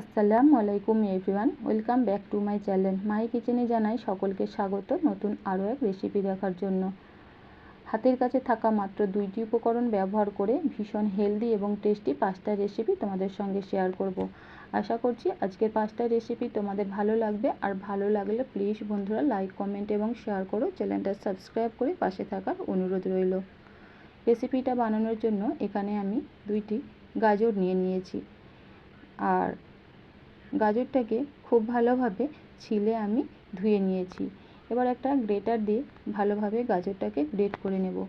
আসসালামু আলাইকুম everyone, welcome back to my channel. My কিচেনে জানাই সকলকে স্বাগত নতুন আরও এক রেসিপি দেখার জন্য। হাতের কাছে থাকা মাত্র দুইটি উপকরণ ব্যবহার করে ভীষণ হেলদি এবং টেস্টি পাস্তা রেসিপি তোমাদের সঙ্গে শেয়ার করব। আশা করছি আজকের পাস্তা রেসিপি তোমাদের ভালো লাগবে। আর ভালো লাগলে প্লিজ বন্ধুরা লাইক, কমেন্ট এবং শেয়ার করো। চ্যানেলটা সাবস্ক্রাইব করে পাশে থাকার অনুরোধ রইল। রেসিপিটা বানানোর জন্য এখানে আমি দুইটি গাজর নিয়ে নিয়েছি। আর গাজরটাকে খুব ভালোভাবে ছিলে আমি ধুয়ে নিয়েছি। এবার একটা গ্রেটার দিয়ে ভালোভাবে গাজরটাকে গ্রেট করে নেব।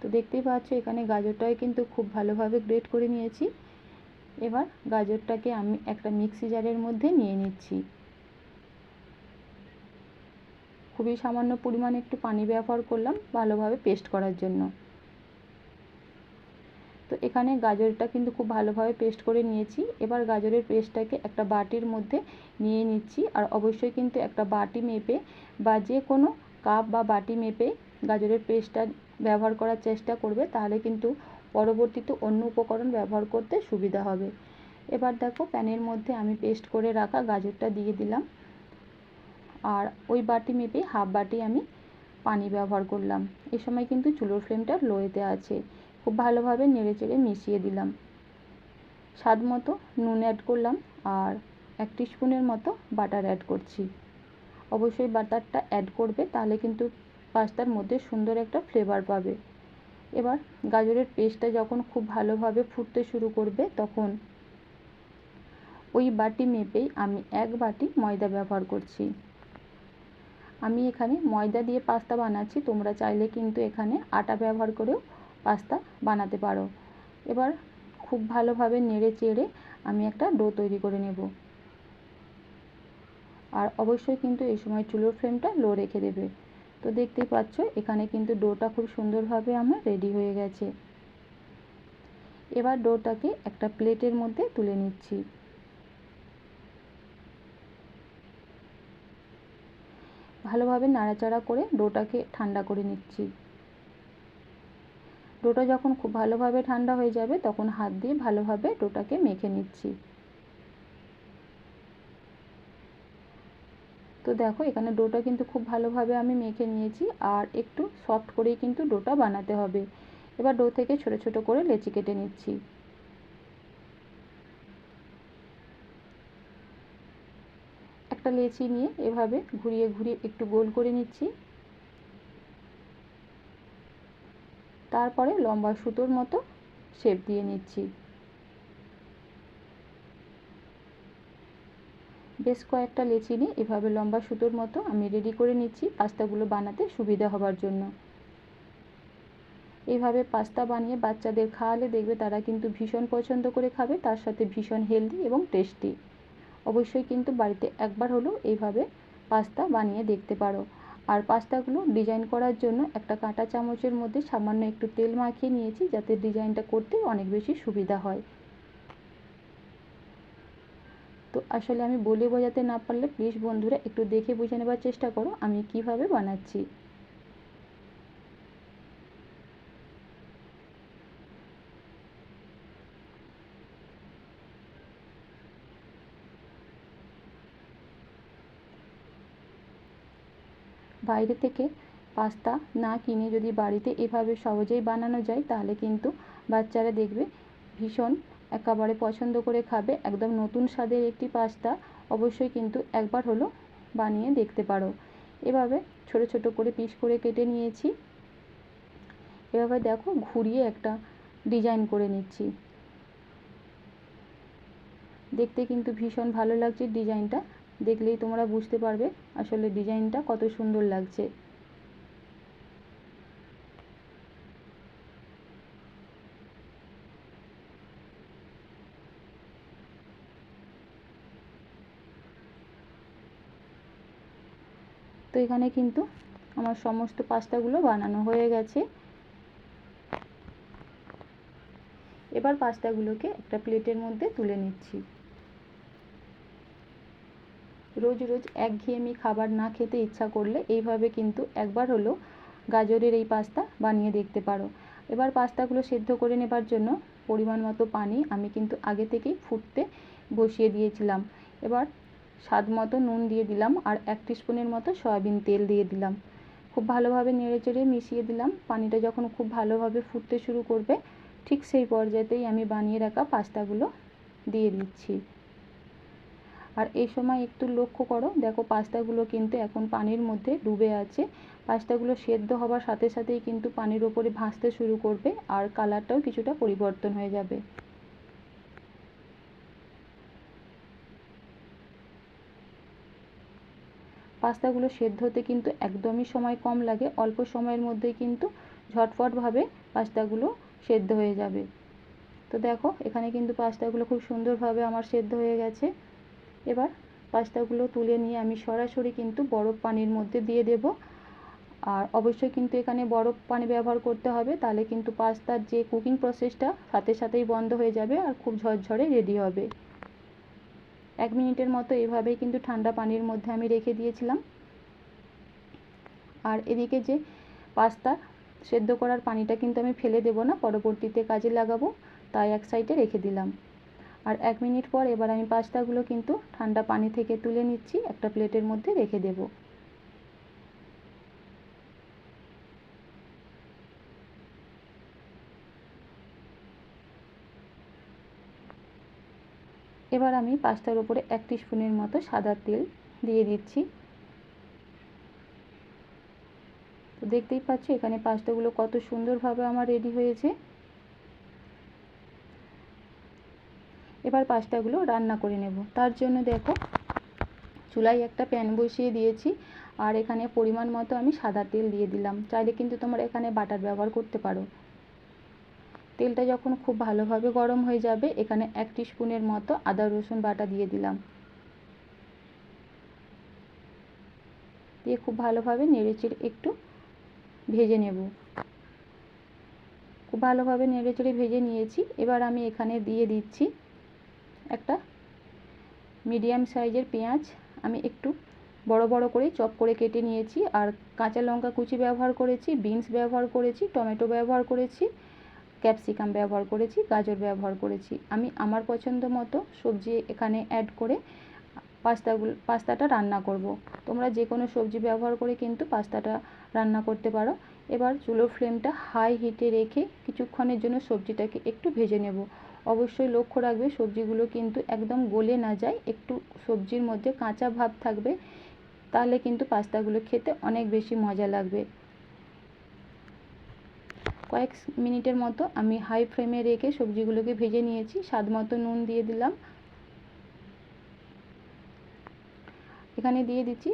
তো দেখতেই পাচ্ছ, এখানে গাজরটাকে কিন্তু খুব ভালোভাবে গ্রেট করে নিয়েছি। এবার গাজরটাকে আমি একটা মিক্সি জারের মধ্যে নিয়ে নিচ্ছি। খুবই সামান্য পরিমাণে একটু পানি ব্যবহার করলাম ভালোভাবে পেস্ট করার জন্য। তো এখানে গাজরটা কিন্তু খুব ভালোভাবে পেস্ট করে নিয়েছি। এবার গাজরের পেস্টটাকে একটা বাটির মধ্যে নিয়ে নিচ্ছি। আর অবশ্যই কিন্তু একটা বাটি মেপে বা যে কোনো কাপ বা বাটি মেপে গাজরের পেস্টটা ব্যবহার করার চেষ্টা করবে, তাহলে কিন্তু পরবর্তীতে অন্য উপকরণ ব্যবহার করতে সুবিধা হবে। এবার দেখো প্যানের মধ্যে আমি পেস্ট করে রাখা গাজরটা দিয়ে দিলাম। আর ওই বাটি মেপে হাফ বাটি আমি পানি ব্যবহার করলাম। এ সময় কিন্তু চুলোর ফ্লেমটা লোয়েতে আছে। খুব ভালোভাবে নেড়ে চেড়ে মিশিয়ে দিলাম। স্বাদ মতো নুন অ্যাড করলাম আর এক স্পুনের মতো বাটার অ্যাড করছি। অবশ্যই বাটারটা অ্যাড করবে, তাহলে কিন্তু পাস্তার মধ্যে সুন্দর একটা ফ্লেভার পাবে। এবার গাজরের পেস্টটা যখন খুব ভালোভাবে ফুটতে শুরু করবে, তখন ওই বাটি মেপেই আমি এক বাটি ময়দা ব্যবহার করছি। আমি এখানে ময়দা দিয়ে পাস্তা বানাচ্ছি, তোমরা চাইলে কিন্তু এখানে আটা ব্যবহার করেও পাস্তা বানাতে পারো। এবার খুব ভালোভাবে নেড়ে চেড়ে আমি একটা ডো তৈরি করে নেব। আর অবশ্যই কিন্তু এই সময় চুলোর ফ্লেমটা লো রেখে দেবে। তো দেখতেই পাচ্ছ, এখানে কিন্তু ডোটা খুব সুন্দরভাবে আমার রেডি হয়ে গেছে। এবার ডোটাকে একটা প্লেটের মধ্যে তুলে নিচ্ছি। ভালোভাবে নাড়াচাড়া করে ডোটাকে ঠান্ডা করে নিচ্ছি। ডোটা যখন খুব ভালোভাবে ঠান্ডা হয়ে যাবে, তখন হাত দিয়ে ভালোভাবে ডোটাকে মেখে নিচ্ছি। তো দেখো, এখানে ডোটা কিন্তু খুব ভালোভাবে আমি মেখে নিয়েছি, আর একটু সফট করেই কিন্তু ডোটা বানাতে হবে। এবার ডো থেকে ছোট ছোট করে লেচি কেটে নিচ্ছি। একটা লেচি নিয়ে এভাবে ঘুরিয়ে ঘুরিয়ে একটু গোল করে নিচ্ছি। তারপরে লম্বা সুতোর মতো শেপ দিয়ে নিচ্ছি। বেশ কয়েকটা লেচি নিয়ে এভাবে লম্বা সুতোর মতো আমি রেডি করে নিচ্ছি পাস্তাগুলো বানাতে সুবিধা হবার জন্য। এইভাবে পাস্তা বানিয়ে বাচ্চাদের খাওয়ালে দেখবে তারা কিন্তু ভীষণ পছন্দ করে খাবে, তার সাথে ভীষণ হেলদি এবং টেস্টি অবশ্যই কিন্তু বাড়িতে একবার হলেও এইভাবে পাস্তা বানিয়ে দেখতে পারো। আর পাস্তাগুলো ডিজাইন করার জন্য একটা কাঁটা চামচের মধ্যে সামান্য একটু তেল মাখিয়ে নিয়েছি যাতে ডিজাইনটা করতে অনেক বেশি সুবিধা হয়। তো আসলে আমি বলে বোঝাতে না পারলে প্লিজ বন্ধুরা একটু দেখে বুঝে নেবার চেষ্টা করো আমি কীভাবে বানাচ্ছি। বাইরে থেকে পাস্তা না কিনে যদি বাড়িতে এভাবে সহজেই বানানো যায়, তাহলে কিন্তু বাচ্চারা দেখবে ভীষণ একেবারে পছন্দ করে খাবে। একদম নতুন স্বাদের একটি পাস্তা অবশ্যই কিন্তু একবার হলো বানিয়ে দেখতে পারো। এভাবে ছোট ছোট করে পিস করে কেটে নিয়েছি। এভাবে দেখো ঘুরিয়ে একটা ডিজাইন করে নিচ্ছি। দেখতে কিন্তু ভীষণ ভালো লাগছে ডিজাইনটা। দেখলেই তোমরা বুঝতে পারবে আসলে ডিজাইনটা কত সুন্দর লাগছে। তো এখানে কিন্তু আমার সমস্ত পাস্তাগুলো বানানো হয়ে গেছে। এবার পাস্তাগুলোকে একটা প্লেটের মধ্যে তুলে নিচ্ছি। রোজ রোজ একঘেয়েমি খাবার না খেতে ইচ্ছা করলে এইভাবে কিন্তু একবার হলেও গাজরের এই পাস্তা বানিয়ে দেখতে পারো। এবার পাস্তাগুলো সেদ্ধ করে নেবার জন্য পরিমাণ মতো পানি আমি কিন্তু আগে থেকেই ফুটতে বসিয়ে দিয়েছিলাম। এবার স্বাদ মতো নুন দিয়ে দিলাম আর এক স্পুনের মতো সয়াবিন তেল দিয়ে দিলাম। খুব ভালোভাবে নেড়ে চেড়ে মিশিয়ে দিলাম। পানিটা যখন খুব ভালোভাবে ফুটতে শুরু করবে, ঠিক সেই পর্যায়েতেই আমি বানিয়ে রাখা পাস্তাগুলো দিয়ে দিচ্ছি। আর এই সময় একটু লক্ষ্য করো, দেখো পাস্তাগুলো কিন্তু এখন পানির মধ্যে ডুবে আছে। পাস্তাগুলো সেদ্ধ হবার সাথে সাথেই কিন্তু পানির ওপরে ভাসতে শুরু করবে আর কালারটাও কিছুটা পরিবর্তন হয়ে যাবে। পাস্তাগুলো সেদ্ধ হতে কিন্তু একদমই সময় কম লাগে, অল্প সময়ের মধ্যেই কিন্তু ঝটফটভাবে পাস্তাগুলো সেদ্ধ হয়ে যাবে। তো দেখো, এখানে কিন্তু পাস্তাগুলো খুব সুন্দরভাবে আমার সেদ্ধ হয়ে গেছে। এবার পাস্তাগুলো তুলে নিয়ে আমি সরাসরি কিন্তু বরফ পানির মধ্যে দিয়ে দেব। আর অবশ্যই কিন্তু এখানে বরফ পানি ব্যবহার করতে হবে, তাহলে কিন্তু পাস্তার যে কুকিং প্রসেসটা সাথে সাথেই বন্ধ হয়ে যাবে আর খুব ঝরঝরে রেডি হবে। এক মিনিটের মতো এভাবেই কিন্তু ঠান্ডা পানির মধ্যে আমি রেখে দিয়েছিলাম। আর এদিকে যে পাস্তা সেদ্ধ করার পানিটা কিন্তু আমি ফেলে দেবো না, পরবর্তীতে কাজে লাগাবো, তাই এক সাইডে রেখে দিলাম। আর এক মিনিট পর এবার আমি পাস্তাগুলো কিন্তু ঠান্ডা পানি থেকে তুলে নিচ্ছি, একটা প্লেটের মধ্যে রেখে দেব। এবার আমি পাস্তার উপরে এক স্পুনের মতো সাদা তেল দিয়ে দিচ্ছি। তো দেখতেই পাচ্ছ এখানে পাস্তাগুলো কত সুন্দরভাবে আমার রেডি হয়েছে। এবার পাস্তাগুলো রান্না করে নেব। তার জন্য দেখো, চুলায় একটা প্যান বসিয়ে দিয়েছি আর এখানে পরিমাণ মতো আমি সাদা তেল দিয়ে দিলাম। চাইলে কিন্তু তোমরা এখানে বাটার ব্যবহার করতে পারো। তেলটা যখন খুব ভালোভাবে গরম হয়ে যাবে, এখানে এক স্পুনের মতো আদা, রসুন বাটা দিয়ে দিলাম। দিয়ে খুব ভালোভাবে নেড়েচেড়ে একটু ভেজে নেব। খুব ভালোভাবে নেড়েচেড়ে ভেজে নিয়েছি। এবার আমি এখানে দিয়ে দিচ্ছি একটা মিডিয়াম সাইজের পেঁয়াজ আমি একটু বড় বড় করে চপ করে কেটে নিয়েছি। আর কাঁচা লঙ্কা কুচি ব্যবহার করেছি বিনস ব্যবহার করেছি, টমেটো ব্যবহার করেছি ক্যাপসিকাম ব্যবহার করেছি, গাজর ব্যবহার করেছি। আমি আমার পছন্দ মতো সবজি এখানে অ্যাড করে পাস্তাগুলো পাস্তাটা রান্না করব। তোমরা যে কোনো সবজি ব্যবহার করে কিন্তু পাস্তাটা রান্না করতে পারো। এবার চুলোর ফ্লেমটা হাই হিটে রেখে কিছুক্ষণের জন্য সবজিটাকে একটু ভেজে নেব। অবশ্যই লক্ষ্য রাখবে, সবজিগুলো কিন্তু একদম গলে না যায়, একটু সবজির মধ্যে কাঁচা ভাব থাকবে, তাহলে কিন্তু পাস্তাগুলো খেতে অনেক বেশি মজা লাগবে। কয়েক মিনিটের মতো আমি হাই ফ্লেমে রেখে সবজিগুলোকে ভেজে নিয়েছি, স্বাদ মতো নুন দিয়ে দিলাম। এখানে দিয়ে দিচ্ছি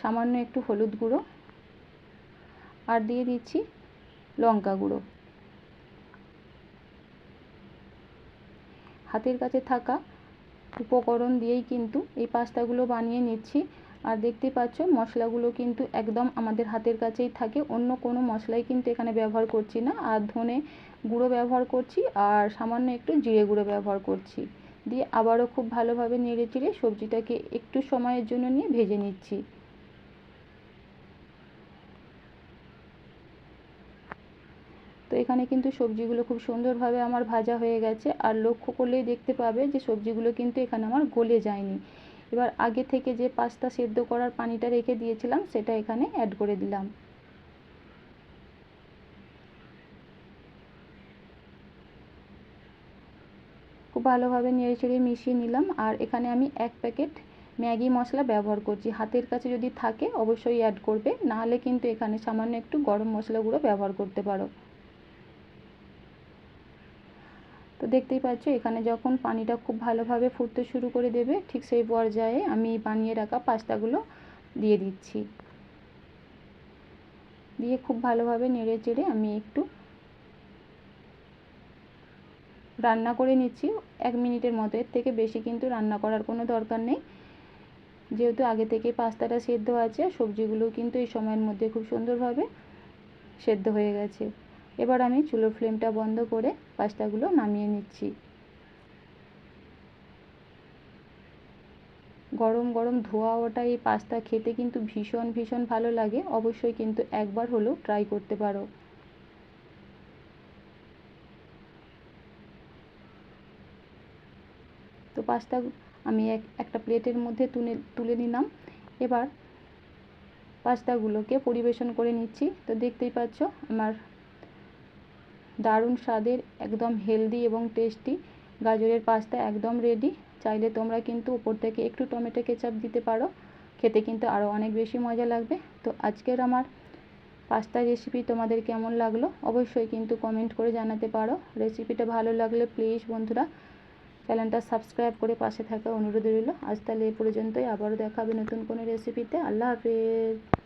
সামান্য একটু হলুদ গুঁড়ো আর দিয়ে দিচ্ছি লঙ্কা গুঁড়ো। হাতের কাছে থাকা উপকরণ দিয়েই কিন্তু এই পাস্তাগুলো বানিয়ে নিচ্ছি। আর দেখতে পাচ্ছ, মশলাগুলো কিন্তু একদম আমাদের হাতের কাছেই থাকে। অন্য কোনো মশলাই কিন্তু এখানে ব্যবহার করছি না। আর ধনে গুঁড়ো ব্যবহার করছি আর সামান্য একটু জিরে গুঁড়ো ব্যবহার করছি। দিয়ে আবারও খুব ভালোভাবে নেড়ে চেড়ে সবজিটাকে একটু সময়ের জন্য নিয়ে ভেজে নিচ্ছি। তো এখানে কিন্তু সবজিগুলো খুব সুন্দরভাবে আমার ভাজা হয়ে গেছে। আর লক্ষ্য করলেই দেখতে পাবে যে সবজিগুলো কিন্তু এখানে আমার গলে যায়নি। এবার আগে থেকে যে পাস্তা সেদ্ধ করার পানিটা রেখে দিয়েছিলাম, সেটা এখানে অ্যাড করে দিলাম। খুব ভালোভাবে নেড়ে চেড়ে মিশিয়ে নিলাম। আর এখানে আমি এক প্যাকেট ম্যাগি মশলা ব্যবহার করছি। হাতের কাছে যদি থাকে, অবশ্যই অ্যাড করবে। নাহলে কিন্তু এখানে সামান্য একটু গরম মশলা গুঁড়ো ব্যবহার করতে পারো তো দেখতেই পাচ্ছ, এখানে যখন পানিটা খুব ভালোভাবে ফুটতে শুরু করে দেবে, ঠিক সেই পর্যায়ে আমি বানিয়ে রাখা পাস্তাগুলো দিয়ে দিচ্ছি। দিয়ে খুব ভালোভাবে নেড়ে চেড়ে আমি একটু রান্না করে নিচ্ছি। এক মিনিটের মতো, এর থেকে বেশি কিন্তু রান্না করার কোনো দরকার নেই। যেহেতু আগে থেকে পাস্তাটা সেদ্ধ আছে সবজিগুলো কিন্তু এই সময়ের মধ্যে খুব সুন্দরভাবে সেদ্ধ হয়ে গেছে। এবার আমি চুলোর ফ্লেমটা বন্ধ করে পাস্তাগুলো নামিয়ে নিচ্ছি। গরম গরম ধোয়া ওটা এই পাস্তা খেতে কিন্তু ভীষণ ভীষণ ভালো লাগে। অবশ্যই কিন্তু একবার হলেও ট্রাই করতে পারো। তো পাস্তা আমি এক, একটা প্লেটের মধ্যে তুলে তুলে নিলাম। এবার পাস্তাগুলোকে পরিবেশন করে নিচ্ছি। তো দেখতেই পাচ্ছ, আমার দারুণ স্বাদের, একদম হেলদি এবং টেস্টি গাজরের পাস্তা একদম রেডি চাইলে তোমরা কিন্তু উপর থেকে একটু টমেটো কেচাপ দিতে পারো। খেতে কিন্তু আরও অনেক বেশি মজা লাগবে। তো আজকের আমার পাস্তা রেসিপি তোমাদের কেমন লাগল? অবশ্যই কিন্তু কমেন্ট করে জানাতে পারো। রেসিপিটা ভালো লাগলে প্লিজ বন্ধুরা চ্যানেলটা সাবস্ক্রাইব করে পাশে থাকা অনুরোধ রইল। আজ তাহলে এ পর্যন্তই। আবারও দেখাবে নতুন কোনো রেসিপিতে আল্লাহ হাফেজ।